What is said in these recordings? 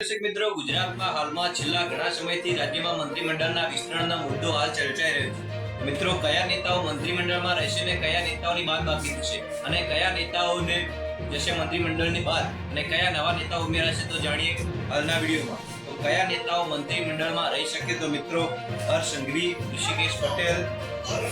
દર્શક મિત્રો, ગુજરાતમાં હાલમાં છેલ્લા ઘણા સમયથી રાજ્યમાં મંત્રીમંડળના વિસ્તરણનો મુદ્દો હાલ ચર્ચાઈ રહ્યો છે. મિત્રો, કયા નેતાઓ મંત્રીમંડળમાં રહેશે ને કયા નેતાઓની બાદ બાકી થશે? અને કયા નેતાઓને જશે મંત્રીમંડળની બાદ? અને કયા નવા નેતાઓ ઉમેરાશે તો જાણીએ હાલના વિડીયોમાં. કયા નેતાઓ મંત્રીમંડળમાં રહી શકે તો મિત્રો હર્ષ સંઘવી ઋષિકેશ પટેલ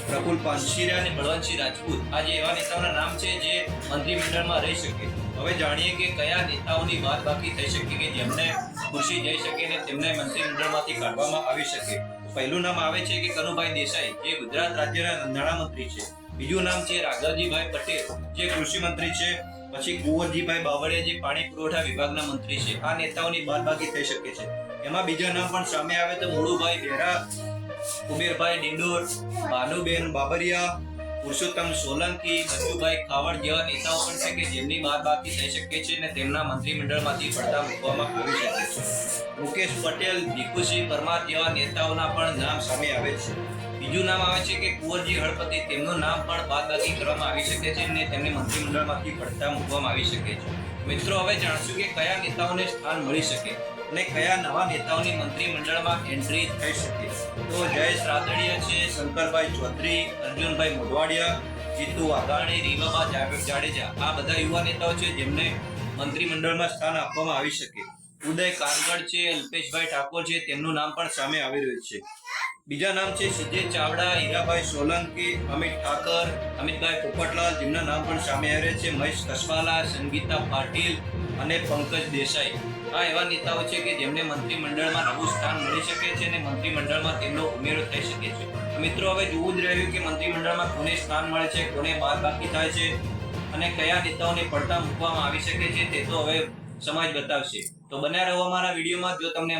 પ્રફુલ પાનશીરા અને બળવંતસિંહ રાજપૂત. આ જે એવા નેતાઓના નામ છે જે મંત્રીમંડળમાં રહી શકે. હવે જાણીએ કે કયા નેતાઓની વાત બાકી થઈ શકે કે જેમને ખુશી જઈ શકે ને તેમને મંત્રીમંડળમાંથી કાઢવામાં આવી શકે. પહેલું નામ આવે છે કે કનુભાઈ દેસાઈ, જે ગુજરાત રાજ્યના નાણામંત્રી છે. બીજું નામ છે રાઘવજીભાઈ પટેલ, જે કૃષિ મંત્રી છે. પછી કુંવરજીભાઈ બાવળિયા, જે પાણી પુરવઠા વિભાગના મંત્રી છે. આ નેતાઓની બાદબાકી થઈ શકે છે. એમાં બીજા નામ પણ સામે આવે તો મોડુભાઈ બેરા, કુબેરભાઈ ડિંડોર, ભાનુબેન બાબરિયા, પુરુષોત્તમ સોલંકી, બચુભાઈ ખાવડ જેવા નેતાઓ પણ છે કે જેમની બાદબાકી થઈ શકે છે અને તેમના મંત્રીમંડળમાંથી પડતા મૂકવામાં આવી શકે છે. મુકેશ પટેલ ભીખુસિંહ પરમાર જેવા નેતાઓના પણ નામ સામે આવે છે. બીજું નામ આવે છે કે કુંવરજી હળપતિ. તેમનું નામ પણ બાદબાકી કરવામાં આવી શકે છે અને તેમને મંત્રીમંડળમાંથી પડતા મૂકવામાં આવી શકે છે. મિત્રો, હવે જાણશું કે કયા નેતાઓને સ્થાન મળી શકે અને કયા નવા નેતાઓની મંત્રીમંડળમાં એન્ટ્રી થઈ શકે. તો જયેશ રાદડિયા છે, શંકરભાઈ ચૌધરી, અર્જુનભાઈ મોઢવાડિયા, જીતુ વાઘાણી રીવાબા જાડેજા. આ બધા યુવા નેતાઓ છે જેમને મંત્રીમંડળમાં સ્થાન આપવામાં આવી શકે. ઉદય કાનગડ છે, અલ્પેશભાઈ ઠાકોર છે, તેમનું નામ પણ સામે આવી રહ્યું છે. બીજા નામ છે સિદ્ધે ચાવડા, હીરાભાઈ સોલંકી, અમિત ઠાકર, અમિતભાઈ પોપટલાલ, જેમના નામ પણ સામે આવે છે. મહેશ કસવાલા, સંગીતા પાટીલ અને પંકજ દેસાઈ. આ એવા નેતાઓ છે કે જેમને મંત્રીમંડળમાં નવું સ્થાન મળી શકે છે અને મંત્રીમંડળમાં તેમનો ઉમેરો થઈ શકે છે. મિત્રો, હવે જોવું જ રહ્યું કે મંત્રીમંડળમાં કોને સ્થાન મળે છે, કોને બાદ બાકી થાય છે અને કયા નેતાઓને પડતા મૂકવામાં આવી શકે છે તે તો હવે સમાજ બતાવશે. તો બન્યા રહો અમારા વિડીયોમાં. જો તમને